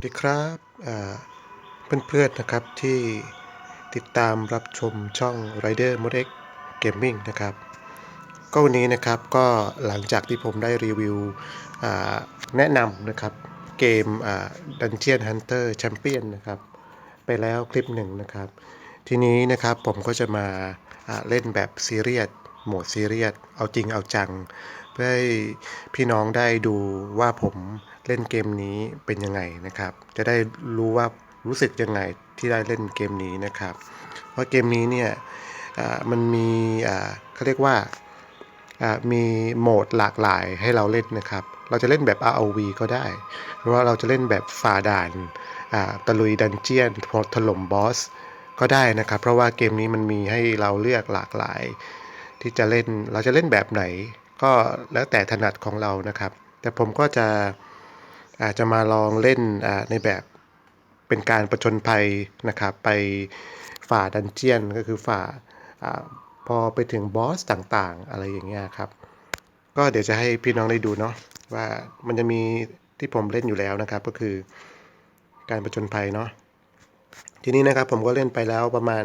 สวัสดีครับอ่าเพื่อนๆนะครับที่ติดตามรับชมช่อง Rider m o d e x Gaming นะครับ ก็วันนี้นะครับก็หลังจากที่ผมได้รีวิวแนะนำนะครับเกม Dungeon Hunter Champion นะครับไปแล้วคลิปหนึ่งนะครับ ทีนี้นะครับผมก็จะมาอ่าเล่นแบบซีเรียสโหมดซีเรียสเอาจริงเอาจัง เพื่อให้พี่น้องได้ดูว่าผม เล่นเกมนี้เป็นยังไงนะครับ จะได้รู้ว่ารู้สึกยังไงที่ได้เล่นเกมนี้นะครับ เพราะเกมนี้เนี่ยมันมีเขาเรียกว่ามีโหมดหลากหลายให้เราเล่นนะครับ เราจะเล่นแบบ ROV ก็ได้ หรือว่าเราจะเล่นแบบฝ่าด่านตะลุยดันเจียนถล่มบอสก็ได้นะครับ เพราะว่าเกมนี้มันมีให้เราเลือกหลากหลาย ที่จะเล่นเราจะเล่นแบบไหน ก็แล้วแต่ถนัดของเรานะครับ แต่ผมก็จะ อาจจะมาลองเล่นในแบบเป็นการประชนภัยนะครับ ไปฝ่าดันเจียนก็คือฝ่าอพอไปถึงบอสต่างๆ อะไรอย่างเงี้ยครับ ก็เดี๋ยวจะให้พี่น้องได้ดูเนาะว่ามันจะมีที่ผมเล่นอยู่แล้วนะครับ ก็คือการประชนภัยเนาะทีนี้นะครับผมก็เล่นไปแล้วประมาณ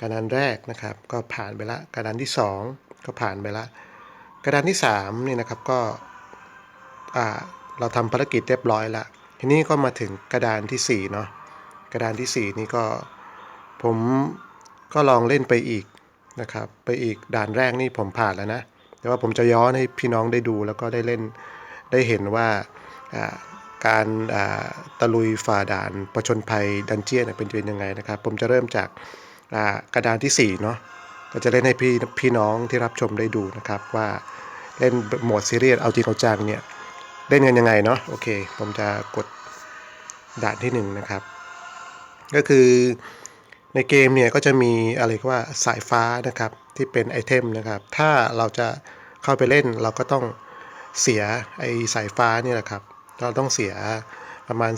กระดานแรกนะครับ ก็ผ่านไปละกระดานที่ 2 ก็ผ่านไปละกระดานที่3นี่นะครับก็อ่า เราทำภารกิจเรียบร้อยละทีนี้ก็มาถึงกระดานที่4เนาะกระดานที่ 4 นี่ก็ผมก็ลองเล่นไปอีกนะครับ ไปอีกด่านแรกนี่ผมผ่านแล้วนะ แต่ว่าผมจะย้อนให้พี่น้องได้ดูแล้วก็ได้เล่นได้เห็นว่าการตะลุยฝ่าด่านประชนภัยดันเจียนเป็นเป็นยังไงนะครับ ผมจะเริ่มจากกระดานที่4เนาะก็จะเล่นให้พี่พี่น้องที่รับชมได้ดูนะครับว่าเล่นโหมดซีเรียสเอาจริงเอาจังเนี่ย เล่นกันยังไงเนาะโอเค ผมจะกดด่านที่ 1 นะครับ ก็คือในเกมเนี่ยก็จะมีอะไรว่าสายฟ้านะครับที่เป็นไอเทมนะครับ ถ้าเราจะเข้าไปเล่นเราก็ต้องเสียไอสายฟ้านี่แหละครับ เราต้องเสียประมาณ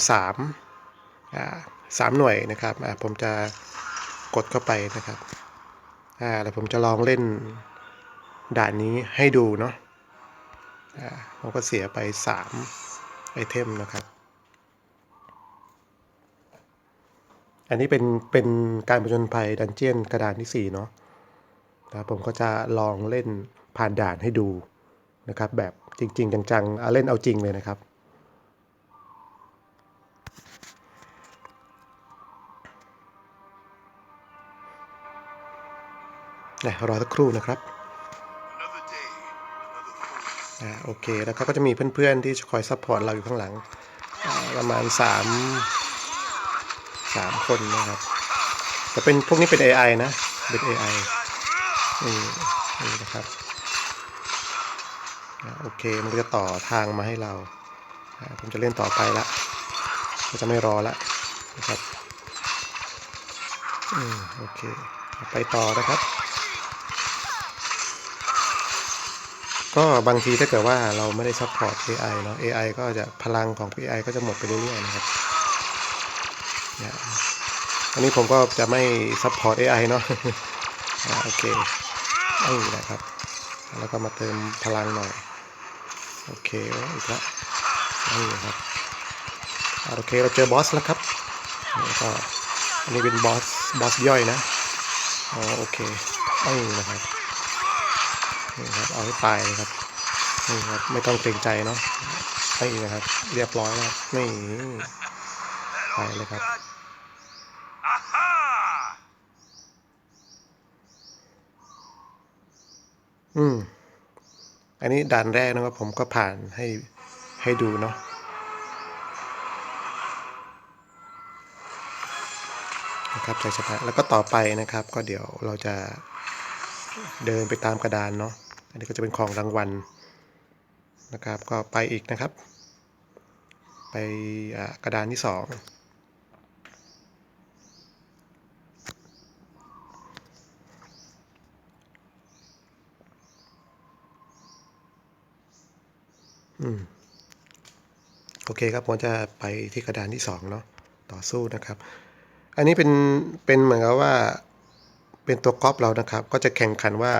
3อ่าสามหน่วยนะครับอ่าผมจะกดเข้าไปนะครับอ่าแล้วผมจะลองเล่นด่านนี้ให้ดูเนาะ อ่าก็เสียไป 3 ไอเทมนะครับ อันนี้เป็นเป็นการผจญภัยดันเจียนกระดานที่ 4 เนาะนะครับผมก็จะลองเล่นผ่านด่านให้ดูนะครับ แบบจริง ๆ จังๆเอาเล่นเอาจริงเลยนะครับนะรอสักครู่นะครับ อ่าโอเคแล้วเขาก็จะมีเพื่อนๆที่คอยซัพพอร์ตเราอยู่ข้างหลัง ประมาณ 3 3 คนนะครับแต่เป็นพวกนี้เป็น AI นะ เป็น AI นี่นี่นะครับโอเคมันก็จะต่อทางมาให้เราอ่าผมจะเล่นต่อไปละก็จะไม่รอละนะครับอืมโอเคไปต่อนะครับ ก็บางทีถ้าเกิดว่าเราไม่ได้ซัพพอร์ต AI เนาะ AI ก็จะพลังของ AI ก็จะหมดไปเรื่อยๆนะครับเนี่ยอันนี้ผมก็จะไม่ซัพพอร์ต AI เนาะอ่าโอเคนี่นะครับ แล้วก็มาเติมพลังหน่อย โอเคอีกแล้วนี่นะครับโอเคเราเจอบอสแล้วครับแล้วก็อันนี้เป็นบอสบอสย่อยนะอ๋อโอเคนี่นะครับ นี่ครับเอาให้ตายเลยครับนี่ครับไม่ต้องเกรงใจเนาะนี่นะครับ เรียบร้อยแล้วนี่ไปเลยครับอืม อันนี้ด่านแรกนะครับผมก็ผ่านให้ให้ดูเนาะนะครับใจชนะแล้วก็ต่อไปนะครับ ก็เดี๋ยวเราจะเดินไปตามกระดานเนาะ อันนี้ก็จะเป็นของรางวัลนะครับ ก็ไปอีกนะครับ ไปกระดานที่สองอืมโอเคครับผมจะไปที่กระดานที่สองเนาะต่อสู้นะครับ อันนี้เป็นเป็นเหมือนกับว่าเป็นตัวก๊อปเรานะครับ ก็จะแข่งขันว่า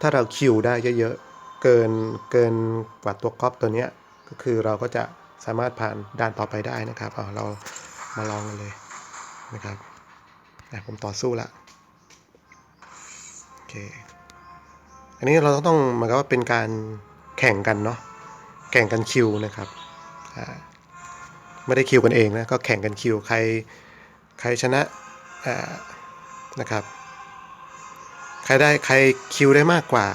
ถ้าเราคิวได้เยอะๆ เกินเกินกว่าตัวก๊อปตัวเนี้ยก็คือเราก็จะสามารถผ่านด่านต่อไปได้นะครับเอาเรามาลองกันเลยนะครับผมต่อสู้ละโอเคอันนี้เราต้องเหมือนกับว่าเป็นการแข่งกันเนาะแข่งกันคิวนะครับไม่ได้คิวกันเองนะก็แข่งกันคิวใครใครชนะนะครับ ใครได้ใครคิวได้มากกว่า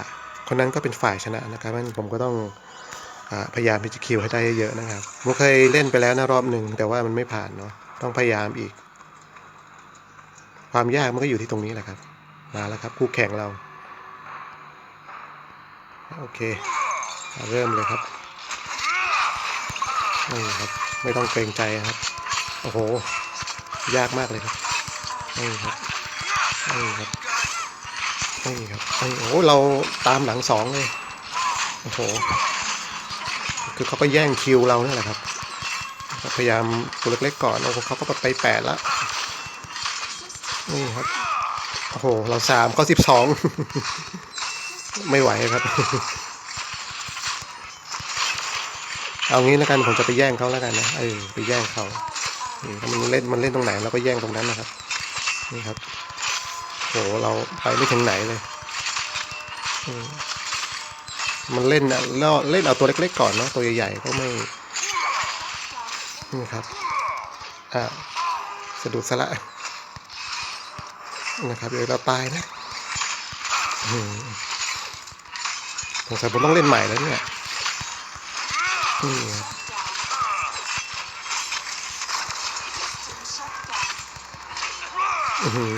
คนนั้นก็เป็นฝ่ายชนะนะครับงั้นผมก็ต้องอพยายามที่จะคิวให้ได้เยอะนะครับผมเคยเล่นไปแล้วนะรอบหนึ่งแต่ว่ามันไม่ผ่านเนาะต้องพยายามอีก ความยากมันก็อยู่ที่ตรงนี้แหละครับ มาแล้วครับคู่แข่งเราโอเคเอาเริ่มเลยครับนี่ครับ ไม่ต้องเกรงใจครับ โอ้โห ยากมากเลยครับนี่ครับนี่ครับ นี่ครับนี่โอ้โหเราตามหลังสองเลย โอ้โห คือเขาก็แย่งคิวเราเนี่ยแหละครับ พยายามตัวเล็กๆก่อน โอ้โหเขาก็ไปแปดละ นี่ครับ โอ้โห เราสามก็สิบสอง ไม่ไหวครับ เอางี้แล้วกัน ผมจะไปแย่งเขาแล้วกันนะ เออ ไปแย่งเขานี่ถ้ามันเล่น มันเล่นตรงไหนเราก็แย่งตรงนั้นนะครับ นี่ครับ โหเราไปไม่ถึงไหนเลยอืมมันเล่นอะล่อเล่นเอาตัวเล็กๆก่อนเนาะตัวใหญ่ๆก็ไม่ นี่ครับ อ่าสะดุดสะละนะครับเดี๋ยวเราตายนะอืมสงสัยผมต้องเล่นใหม่แล้วเนี่ยนี่ครับ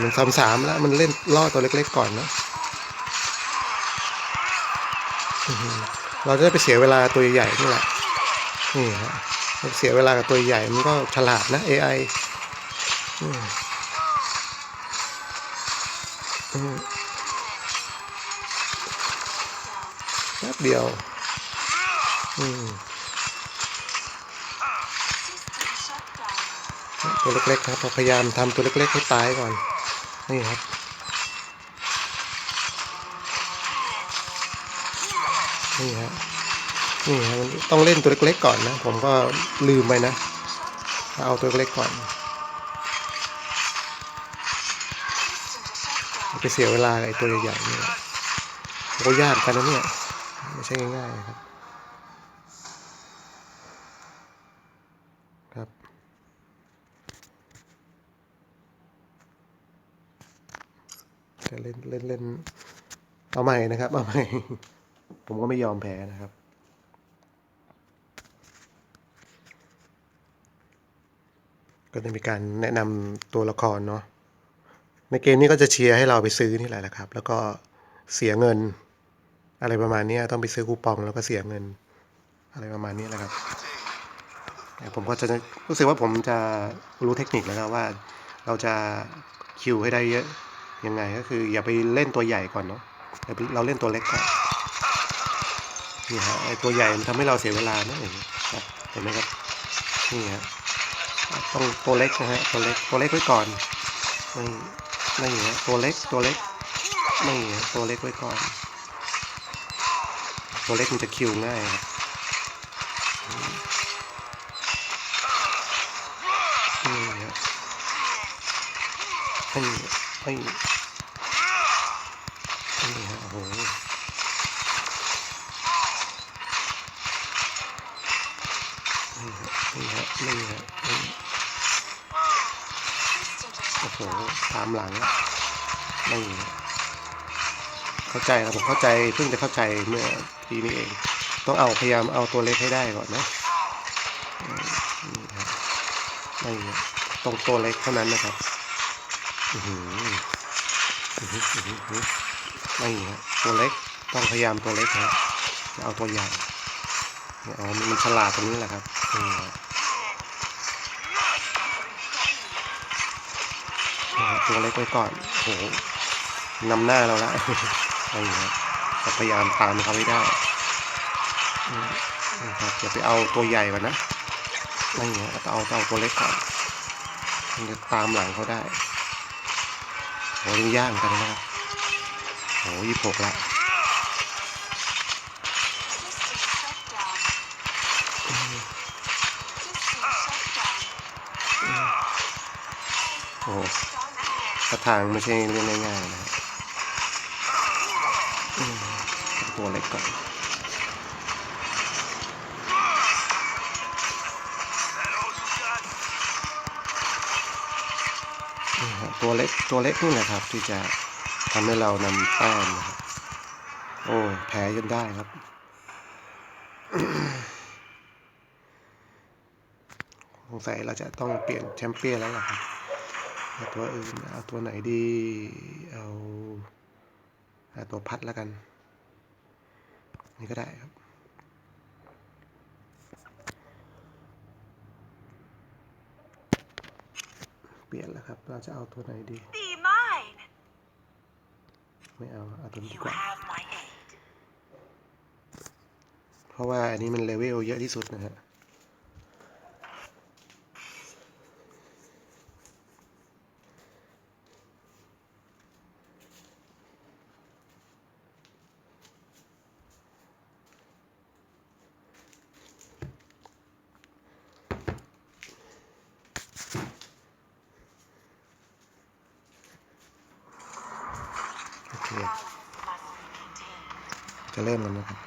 มันซ้ำสามแล้ว มันเล่นล่อตัวเล็กๆก่อนนะเราจะไปเสียเวลาตัวใหญ่นี่แหละนี่ฮะเสียเวลากับตัวใหญ่มันก็ฉลาดนะ AI อืมอืมแป๊บเดียว อืม ตัวเล็กๆครับเราพยายามทำตัวเล็กๆให้ตายก่อน นี่ครับนี่ฮะนี่ฮะมันต้องเล่นตัวเล็กๆก่อนนะ ผมก็ลืมไปนะ เอาตัวเล็กก่อนไปเสียเวลาไอ้ตัวใหญ่ๆนี่แหละก็ยากกันนะเนี่ย ไม่ใช่ง่ายๆครับ เล่นเล่นเล่นเอาใหม่นะครับ เอาใหม่ ผมก็ไม่ยอมแพ้นะครับ ก็จะมีการแนะนำตัวละครเนาะ ในเกมนี้ก็จะเชียร์ให้เราไปซื้อนี่แหละนะครับ แล้วก็เสียเงิน อะไรประมาณนี้ต้องไปซื้อคูปองแล้วก็เสียเงิน อะไรประมาณนี้แหละครับ ผมก็จะรู้สึกว่าผมจะรู้เทคนิคแล้วนะว่าเราจะคิวให้ได้เยอะ ยังไงก็คือ อย่าไปเล่นตัวใหญ่ก่อนเนาะเราเล่นตัวเล็กก่อนนี่ฮะไอตัวใหญ่มันทำให้เราเสียเวลานะเห็นไหมครับเห็นไหมครับนี่ฮะต้องตัวเล็กนะฮะตัวเล็กตัวเล็กไว้ก่อนไม่ไม่ฮะตัวเล็กตัวเล็กไม่ฮะตัวเล็กไว้ก่อน ตัวเล็กมันจะคิวง่ายครับนี่ฮะใปนี่ฮะโอ้โหนี่ฮะนี่ฮะนี่ฮะโอ้โหตามหลังอะนี่ฮะเข้าใจครับผมเข้าใจเพิ่งจะเข้าใจเมื่อทีนี้เอง ต้องเอาพยายามเอาตัวเล็กให้ได้ก่อนนะนี่ครับนี่ฮะตรงตัวเล็กเท่านั้นนะครับ ไม่ฮะตัวเล็กต้องพยายามตัวเล็กฮะจะเอาตัวใหญ่เอ๋อมันฉลาดตรงนี้แหละครับนะตัวเล็กไว้ก่อนโอ้โหนำหน้าเราละนี่ฮะก็พยายามตามเขาให้ได้นะครับอย่าไปเอาตัวใหญ่ก่อนนะนี่ฮะเอาเอาตัวเล็กก่อนมันจะตามหลังเขาได้ โอ้ลุย่างกันนะครับโอ้ยี่หกละโอ้กระถางไม่ใช่เรื่องง่ายๆนะตัวเล็กก่อน ตัวเล็กตัวเล็กนี่แหละครับ ที่จะทำให้เรานำแต้มนะครับโอ้แพ้จนได้ครับ สงสัยเราจะต้องเปลี่ยนแชมเปี้ยนแล้วล่ะครับเอาตัวอื่นเอาตัวไหนดี เอาเอาตัวพัดแล้วกัน นี่ก็ได้ครับ เปลี่ยนแล้วครับ เราจะเอาตัวไหนดี Be mine. ไม่เอาเอาตัวนี้ดี You กว่า have my aid. เพราะว่าอันนี้มันเลเวลเยอะที่สุดนะฮะ โอเค Balance must be maintained. จะเริ่มแล้วนะครับ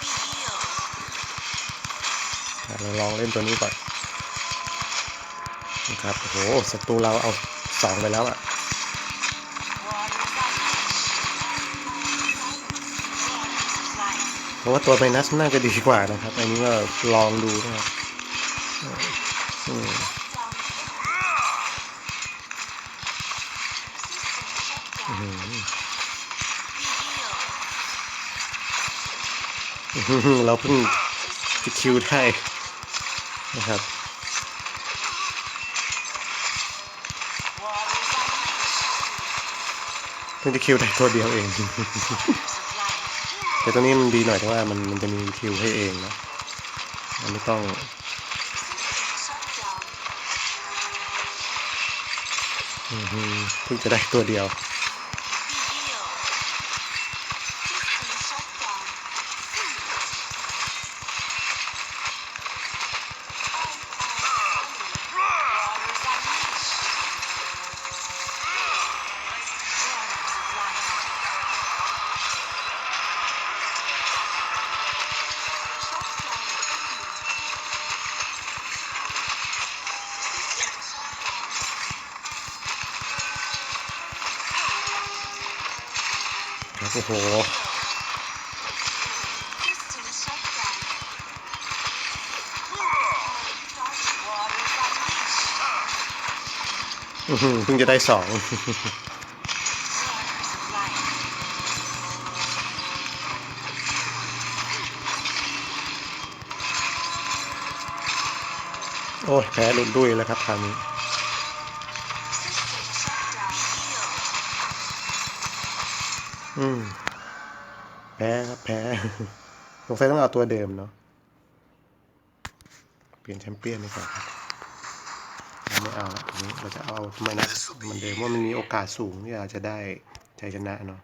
Be healed. อะเราลองเล่น ตัวนี้ก่อนนะครับโอ้โหศัตรูเราเอาสองไปแล้วอะเพราะว่าตัวไมนัสน่าจะดีกว่านะครับ อันนี้ก็ลองดูนะครับอืมหือ Be healed. อื้อหือเราเพิ่งจะคิวได้ นะครับ Waters of life. เพิ่งจะคิวได้ตัวเดียวเอง Waters of life. แต่ตัวนี้มันดีหน่อยแต่ว่ามันมันจะมีคิวให้เองนะมันไม่ต้อง Shut down. อื้อหือเพิ่งจะได้ตัวเดียว เพิ่งจะได้สองโอ้ยแพ้ลุดดุยแล้วครับคราวนี้อืมแพ้ครับแพ้สงสัยต้องเอาตัวเดิมเนาะเปลี่ยนแชมเปี้ยนดีกว่าครับเรา ไม่เอาละทีนี้เราจะเอาทำไมนัสเหมือนเดิมว่ามันมีโอกาสสูงที่เราจะได้ชัยชนะเนาะ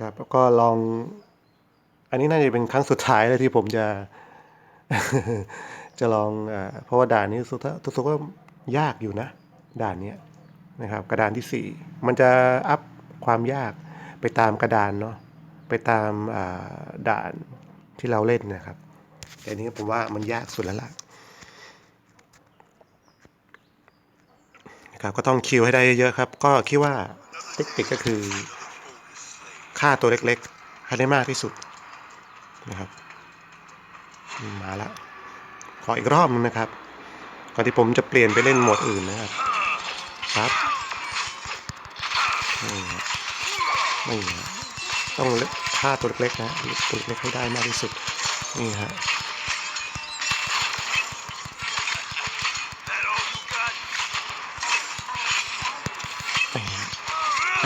ครับแล้วก็ลอง อันนี้น่าจะเป็นครั้งสุดท้ายเลยที่ผมจะ จะลองอเพราะว่าด่านนี้รู้สึกกว่ายากอยู่นะ ด่านเนี้ยนะครับ กระดานที่สี่มันจะอัพความยากไปตามกระดานเนาะไปตามด่านที่เราเล่นนะครับ แต่นี้ผมว่ามันยากสุดแล้วล่ะนะครับก็ต้องคิวให้ได้เยอะๆครับ ก็คิดว่าเทคนิคก็คือฆ่าตัวเล็กๆให้ได้มากที่สุดนะครับมาแล้วขออีกรอบนึงนะครับก่อนที่ผมจะเปลี่ยนไปเล่นโหมดอื่นนะครับครับนี่ครับนี่ฮะต้องเล็กฆ่าตัวเล็กๆนะตัวเล็กให้ได้มากที่สุดนี่ฮะ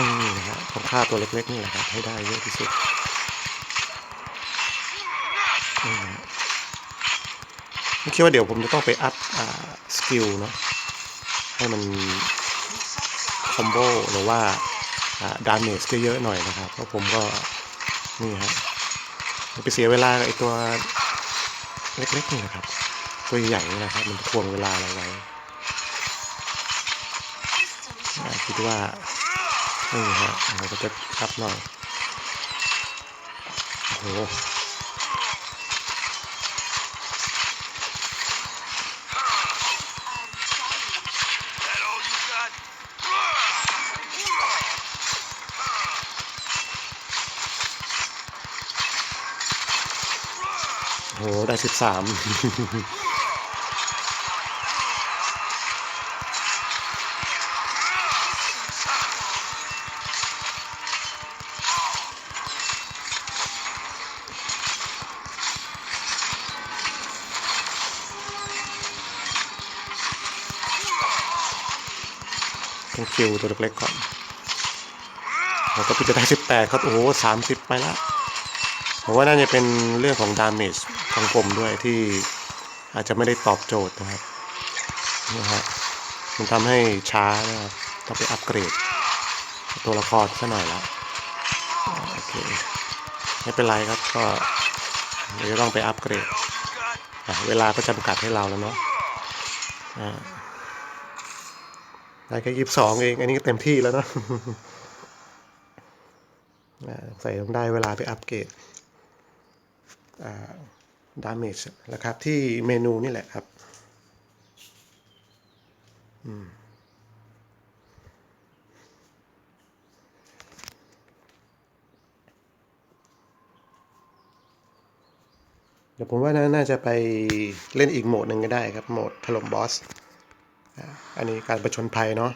นี่นะฮะต้องฆ่าตัวเล็กๆนี่แหละครับให้ได้เยอะที่สุดนี่ฮะไม่คิดว่าเดี๋ยวผมจะต้องไปอัพสกิลเนาะให้มันคอมโบหรือว่าดาเมจเยอะๆหน่อยนะครับ เพราะผมก็ นี่ฮะไปเสียเวลากับไอตัวเล็กๆนี่นะครับ ตัวใหญ่นี่นะครับ มันทวงเวลาเราไว้คิดว่า นี่ฮะเราก็จะรับหน่อยโอ้โหโอ้โหได้สิบสาม ต้องคิวตัวเล็กๆก่อนแล้วก็พี่จะได้สิบแปดครับโอ้โหสามสิบไปแล้วผมว่าน่าจะเป็นเรื่องของดาเมจของผมด้วยที่อาจจะไม่ได้ตอบโจทย์นะครับนะฮะมันทำให้ช้านะครับต้องไปอัปเกรด ตัวละครซะหน่อยล้วอ่าโอเคไม่เป็นไรครับก็เดี๋ยวต้องไปอัปเกรด เวลาก็จำกัดให้เราแล้วเนาะอ่า ได้แค่ยี่สิบสองเอง อันนี้ก็เต็มที่แล้วเนาะใส่ต้องได้เวลาไปอัปเกรดดาเมจนะครับ ที่เมนูนี่แหละครับเดี๋ยวผมว่าน่าจะไปเล่นอีกโหมดหนึ่งก็ได้ครับ โหมดถล่มบอส อันนี้การประชนภัยเนาะ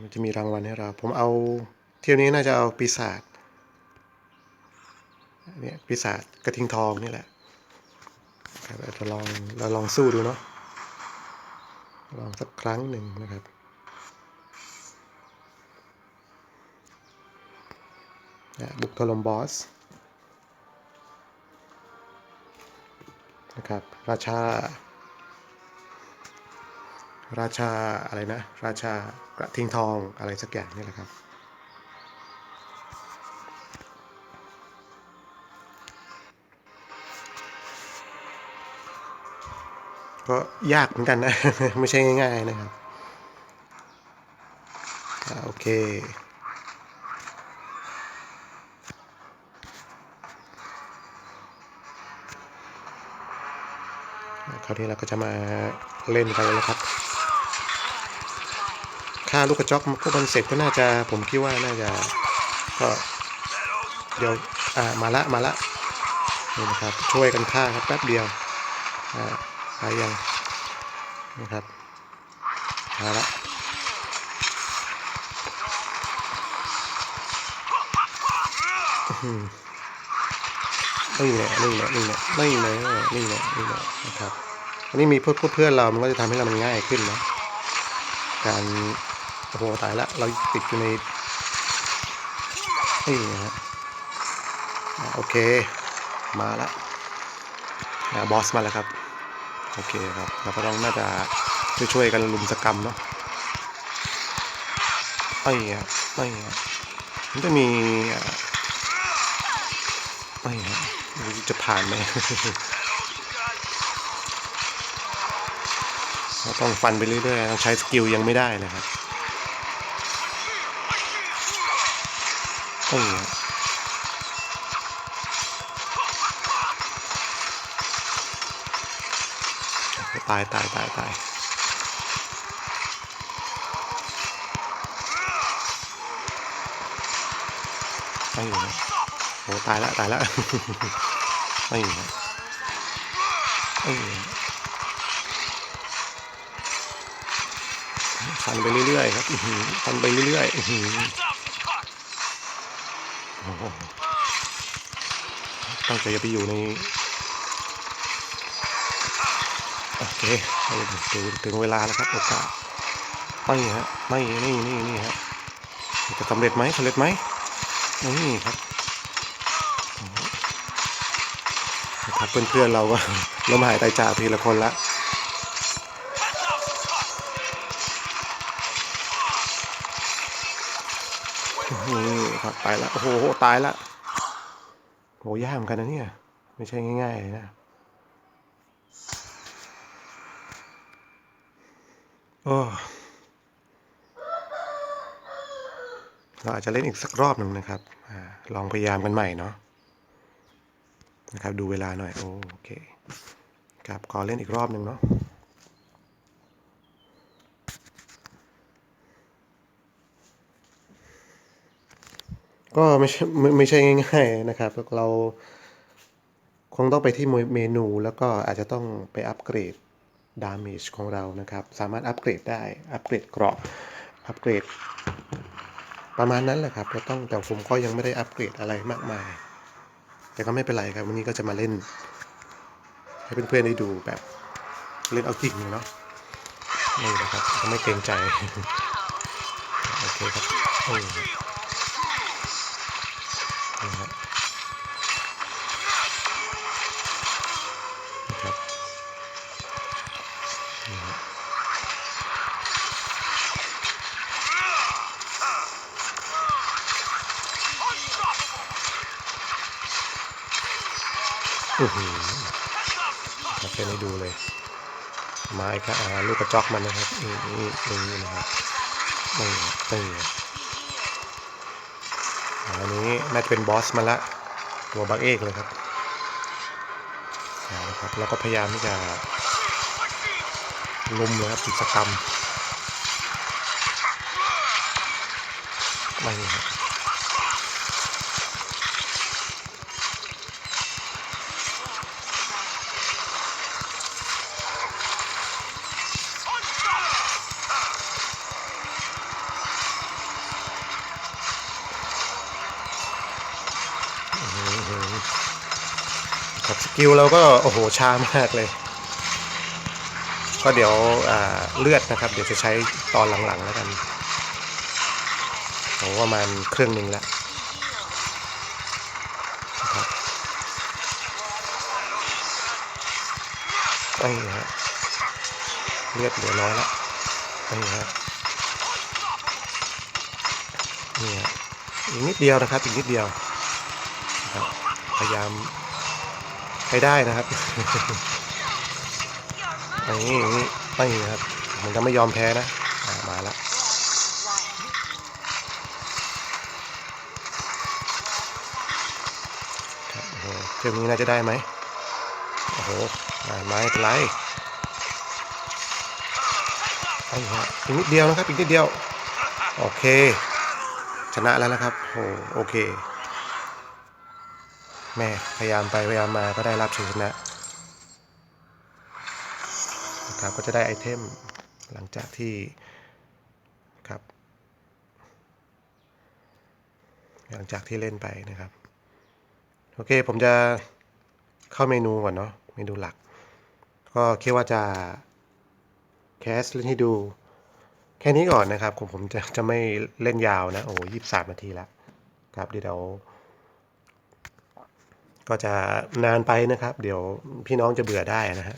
มันจะมีรางวัลให้เรา ผมเอาเที่ยวนี้น่าจะเอาปีศาจเนี่ยปีศาจกระทิงทองนี่แหละครับเราจะลองเราลองสู้ดูเนาะลองสักครั้งหนึ่งนะครับบุกถล่มบอสนะครับ ราชา ราชาอะไรนะ ราชากระทิงทองอะไรสักอย่างนี่แหละครับ ก็ยากเหมือนกันนะ ไม่ใช่ง่าย ๆนะครับอโอเคคราวนี้เราก็จะมาเล่นกันแล้วครับ ค่าลูกกระจอกพวกมันเสร็จก็น่าจะผมคิดว่าน่าจะก็เดี๋ยวอ่ามาละมาละนี่นะครับช่วยกันฆ่าครับแป๊บเดียวอ่าหายยังนะครับมาละอื้อหือนี่แหละนี่แหละนี่แหละนี่แหละนี่แหละนี่แหละนะครับอันนี้มีเพื่อนเพื่อนเรา มันก็จะทำให้เรามันง่ายขึ้นนะการ โอ้โหตายละเราติดอยู่ในนี่ฮะโอเค มาละอ่าบอสมาแล้วครับ โอเคครับ เราก็ต้องน่าจะช่วยๆกันลุมสกรรมเนาะไม่อะไม่อะมันจะมีไม่ฮะไม่รู้จะผ่านไหมเราต้องฟันไปเรื่อยๆ ต้องใช้สกิลยังไม่ได้เลยครับ ต้องตายตายตายตายไม่อยู่นะโหตายละตายละไม่อยู่นะไม่อยู่ฟันไปเรื่อยๆครับฟันไปเรื่อยๆอื้อหือโอ้โห ตั้งใจจะไปอยู่ในโอเคถึงถึงเวลาแล้วครับโอกาสไม่ฮะไม่นี่นี่นี่ฮะจะสำเร็จไหมสำเร็จไหมนี่ครับโอ้โหนะครับเพื่อนๆเราก็ล้มหายตายจากทีละคนละนี่ครับไปแล้วโอ้โหตายละ โหยากเหมือนกันนะเนี่ย ไม่ใช่ง่ายๆนะโอ้เราอาจจะเล่นอีกสักรอบหนึ่งนะครับอลองพยายามกันใหม่เนาะนะครับ ดูเวลาหน่อย โอโอเคครับขอเล่นอีกรอบหนึ่งเนาะ ก็ไม่ใช่ไม่ใช่ง่ายๆนะครับ เราคงต้องไปที่เมนูแล้วก็อาจจะต้องไปอัปเกรดดา a g e ของเรานะครับ สามารถอัปเกรดได้ อัปเกรดเกราะ อัปเกรด ประมาณนั้นแหละครับเราต้องแต่ผมก็ยังไม่ได้อัปเกรดอะไรมากมาย แต่ก็ไม่เป็นไรครับ วันนี้ก็จะมาเล่น ให้เพื่อนๆได้ดูแบบเล่นเอาจริงเนาะนี่นะครับไม่เกรงใจ โอเคครับโอ้นี่ฮะนะครับนี่ฮะ อื้อหือมาเป็นให้ดูเลย ไม้ครับอ่าลูกกระจอกมันนะครับนี่นี่นี่นะครับนี่นี่อันนี้น่าจะเป็นบอสมาละตัวบักเอกเลยครับเอาละครับแล้วก็พยายามที่จะลุมเลยครับกิจกรรมไม่ครับครับส กิลเราก็โอ้โหช้ามากเลย ก็เดี๋ยวเลือดนะครับ เดี๋ยวจะใช้ตอนหลังๆแล้วกันโอ้ประมาณครึ่งหนึ่งแล้วนะครับนี่ฮะเลือดเหลือน้อยแล้วนี่ฮะนี่ฮะอีกนิดเดียวนะครับ อีกนิดเดียวนะครับพยายาม ให้ได้นะครับอย่างนี้อย่างนี้ไม่นะครับ มันจะไม่ยอมแพ้นะอ่ามาแล้วครับโอ้โหเที่ยวนี้น่าจะได้ไหมโอ้โหได้ไหมไม่เป็นไรไอ้ฮะอีกนิดเดียวนะครับ อีกนิดเดียว โอเค ชนะแล้วนะครับโอ้โอเค แม่พยายามไปพยายามมาก็ได้รับชัยชนะนะครับก็จะได้ไอเทมหลังจากที่ครับหลังจากที่เล่นไปนะครับ โอเคผมจะเข้าเมนูก่อนเนาะเมนูหลัก ก็คิดว่าจะแคสเล่นให้ดู แค่นี้ก่อนนะครับผมผมจะจะไม่เล่นยาวนะ โอ้ยี่สามนาทีแล้วครับเดี๋ยว ก็จะนานไปนะครับ เดี๋ยวพี่น้องจะเบื่อได้นะฮะ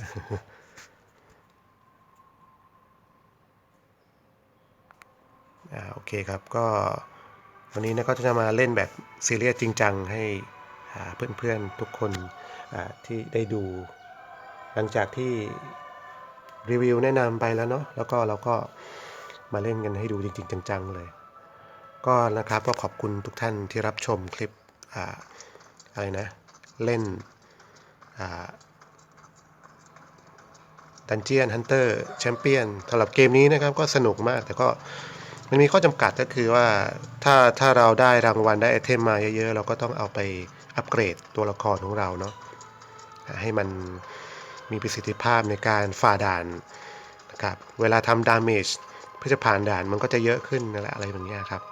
อ่าโอเคครับก็วันนี้นะก็จะมาเล่นแบบซีเรียสจริงจังให้อ่าเพื่อนๆทุกคนอ่าที่ได้ดู หลังจากที่รีวิวแนะนำไปแล้วเนาะแล้วก็เราก็มาเล่นกันให้ดูจริง ๆ จังๆเลย ก็นะครับก็ขอบคุณทุกท่านที่รับชมคลิปอ่าอะไรนะ เล่นดันเจียนฮันเตอร์แชมเปี้ยนสำหรับเกมนี้นะครับก็สนุกมากแต่ก็มันมีข้อจำกัดก็คือว่าถ้าถ้าเราได้รางวัลได้ไอเทมมาเยอะๆ เราก็ต้องเอาไปอัปเกรดตัวละครของเราเนาะให้มันมีประสิทธิภาพในการฝ่าด่านนะครับเวลาทำดาเมจเพื่อจะผ่านด่านมันก็จะเยอะขึ้นนั่นแหละอะไรแบบนี้ครับ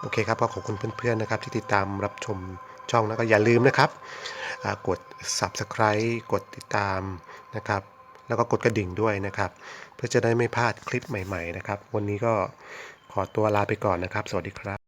โอเคครับก็ขอบคุณเพื่อนๆนะครับที่ติดตามรับชม ช่องแล้วก็อย่าลืมนะครับกด subscribe กดติดตามนะครับ แล้วก็กดกระดิ่งด้วยนะครับ เพื่อจะได้ไม่พลาดคลิปใหม่ ๆ นะครับ วันนี้ก็ขอตัวลาไปก่อนนะครับ สวัสดีครับ